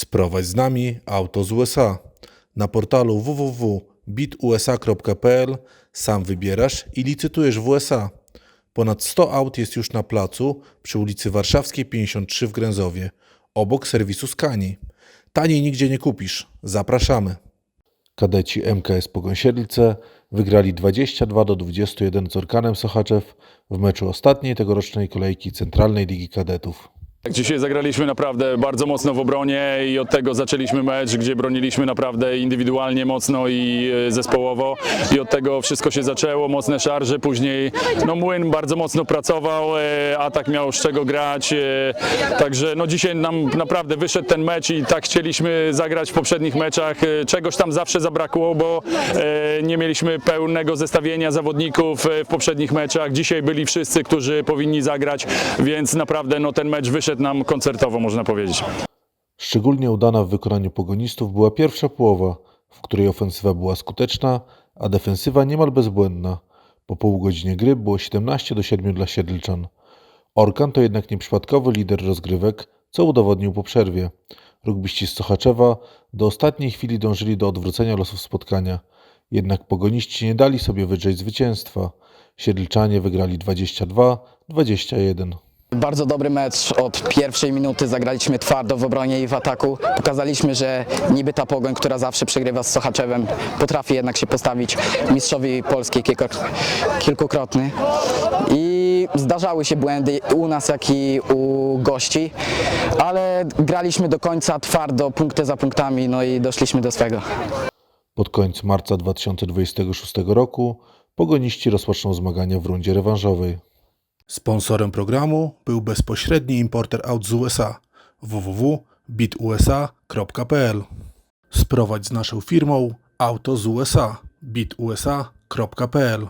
Sprowadź z nami auto z USA. Na portalu www.bitusa.pl sam wybierasz i licytujesz w USA. Ponad 100 aut jest już na placu przy ulicy Warszawskiej 53 w Gręzowie, obok serwisu Skani. Taniej nigdzie nie kupisz. Zapraszamy. Kadeci MKS Pogąsiedlce wygrali 22 do 21 z Orkanem Sochaczew w meczu ostatniej tegorocznej kolejki Centralnej Ligi Kadetów. Dzisiaj zagraliśmy naprawdę bardzo mocno w obronie i od tego zaczęliśmy mecz, gdzie broniliśmy naprawdę indywidualnie mocno i e, zespołowo. I od tego wszystko się zaczęło, mocne szarże, później no Młyn bardzo mocno pracował, e, atak miał z czego grać, e, także no dzisiaj nam naprawdę wyszedł ten mecz i tak chcieliśmy zagrać w poprzednich meczach, czegoś tam zawsze zabrakło, bo nie mieliśmy pełnego zestawienia zawodników w poprzednich meczach, dzisiaj byli wszyscy, którzy powinni zagrać, więc naprawdę no ten mecz wyszedł nam koncertowo można powiedzieć. Szczególnie udana w wykonaniu pogonistów była pierwsza połowa, w której ofensywa była skuteczna, a defensywa niemal bezbłędna. Po pół godzinie gry było 17 do 7 dla Siedlczan. Orkan to jednak nieprzypadkowy lider rozgrywek, co udowodnił po przerwie. Rugbyści z Sochaczewa do ostatniej chwili dążyli do odwrócenia losów spotkania. Jednak pogoniści nie dali sobie wydrzeć zwycięstwa. Siedlczanie wygrali 22-21. Bardzo dobry mecz od pierwszej minuty. Zagraliśmy twardo w obronie i w ataku. Pokazaliśmy, że niby ta pogoń, która zawsze przegrywa z Sochaczewem, potrafi jednak się postawić mistrzowi Polski kilkukrotny. I zdarzały się błędy u nas, jak i u gości, ale graliśmy do końca twardo, punkty za punktami, no i doszliśmy do swego. Pod koniec marca 2026 roku pogoniści rozpoczną zmagania w rundzie rewanżowej. Sponsorem programu był bezpośredni importer aut z USA www.bitusa.pl Sprowadź z naszą firmą auto z USA bitusa.pl